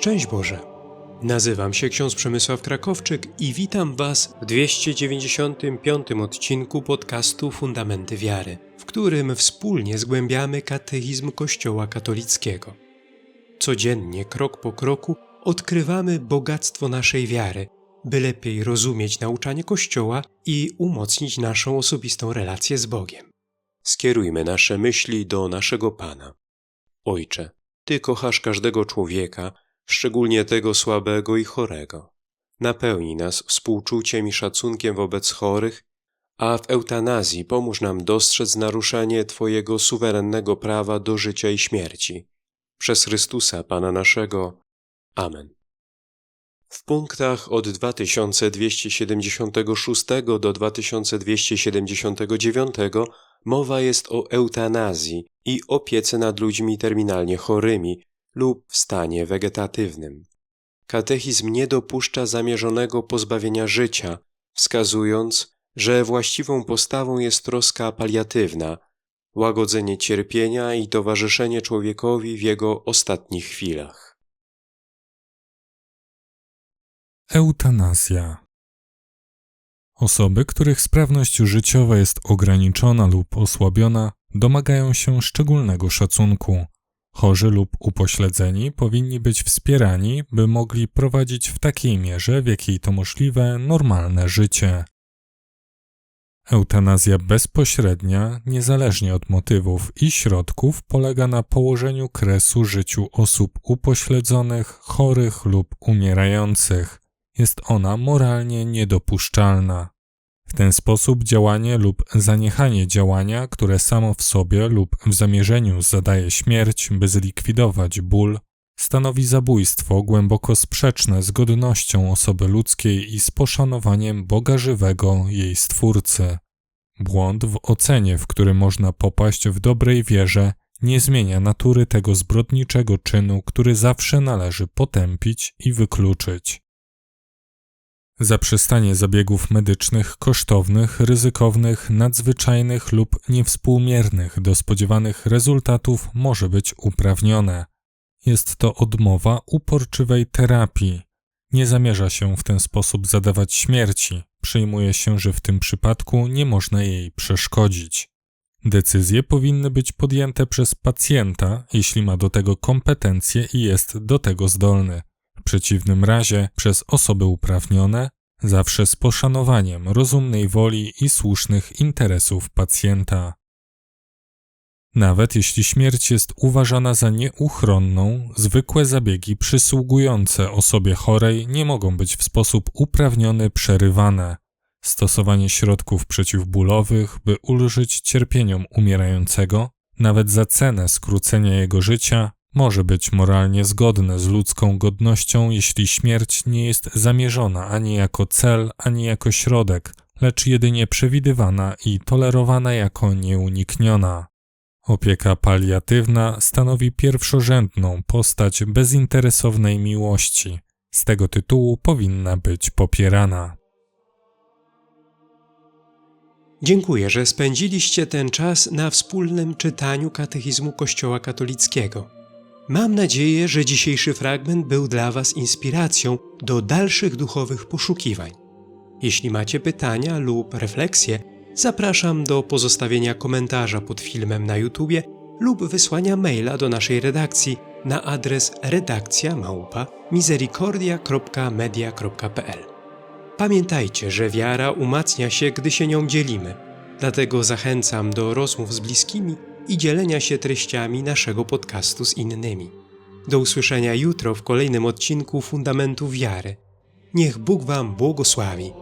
Szczęść Boże! Nazywam się ksiądz Przemysław Krakowczyk i witam Was w 295 odcinku podcastu Fundamenty Wiary, w którym wspólnie zgłębiamy katechizm Kościoła katolickiego. Codziennie, krok po kroku, odkrywamy bogactwo naszej wiary, by lepiej rozumieć nauczanie Kościoła i umocnić naszą osobistą relację z Bogiem. Skierujmy nasze myśli do naszego Pana. Ojcze, Ty kochasz każdego człowieka, szczególnie tego słabego i chorego. Napełnij nas współczuciem i szacunkiem wobec chorych, a w eutanazji pomóż nam dostrzec naruszenie Twojego suwerennego prawa do życia i śmierci. Przez Chrystusa, Pana naszego. Amen. W punktach od 2276 do 2279 mowa jest o eutanazji i opiece nad ludźmi terminalnie chorymi lub w stanie wegetatywnym. Katechizm nie dopuszcza zamierzonego pozbawienia życia, wskazując, że właściwą postawą jest troska paliatywna, łagodzenie cierpienia i towarzyszenie człowiekowi w jego ostatnich chwilach. Eutanazja. Osoby, których sprawność życiowa jest ograniczona lub osłabiona, domagają się szczególnego szacunku. Chorzy lub upośledzeni powinni być wspierani, by mogli prowadzić w takiej mierze, w jakiej to możliwe, normalne życie. Eutanazja bezpośrednia, niezależnie od motywów i środków, polega na położeniu kresu życiu osób upośledzonych, chorych lub umierających. Jest ona moralnie niedopuszczalna. W ten sposób działanie lub zaniechanie działania, które samo w sobie lub w zamierzeniu zadaje śmierć, by zlikwidować ból, stanowi zabójstwo głęboko sprzeczne z godnością osoby ludzkiej i z poszanowaniem Boga żywego, jej Stwórcy. Błąd w ocenie, w który można popaść w dobrej wierze, nie zmienia natury tego zbrodniczego czynu, który zawsze należy potępić i wykluczyć. Zaprzestanie zabiegów medycznych kosztownych, ryzykownych, nadzwyczajnych lub niewspółmiernych do spodziewanych rezultatów może być uprawnione. Jest to odmowa uporczywej terapii. Nie zamierza się w ten sposób zadawać śmierci. Przyjmuje się, że w tym przypadku nie można jej przeszkodzić. Decyzje powinny być podjęte przez pacjenta, jeśli ma do tego kompetencje i jest do tego zdolny. W przeciwnym razie przez osoby uprawnione, zawsze z poszanowaniem rozumnej woli i słusznych interesów pacjenta. Nawet jeśli śmierć jest uważana za nieuchronną, zwykłe zabiegi przysługujące osobie chorej nie mogą być w sposób uprawniony przerywane. Stosowanie środków przeciwbólowych, by ulżyć cierpieniom umierającego, nawet za cenę skrócenia jego życia, może być moralnie zgodne z ludzką godnością, jeśli śmierć nie jest zamierzona ani jako cel, ani jako środek, lecz jedynie przewidywana i tolerowana jako nieunikniona. Opieka paliatywna stanowi pierwszorzędną postać bezinteresownej miłości. Z tego tytułu powinna być popierana. Dziękuję, że spędziliście ten czas na wspólnym czytaniu katechizmu Kościoła katolickiego. Mam nadzieję, że dzisiejszy fragment był dla Was inspiracją do dalszych duchowych poszukiwań. Jeśli macie pytania lub refleksje, zapraszam do pozostawienia komentarza pod filmem na YouTube lub wysłania maila do naszej redakcji na adres redakcja małpa misericordia.media.pl. Pamiętajcie, że wiara umacnia się, gdy się nią dzielimy. Dlatego zachęcam do rozmów z bliskimi i dzielenia się treściami naszego podcastu z innymi. Do usłyszenia jutro w kolejnym odcinku Fundamentu Wiary. Niech Bóg Wam błogosławi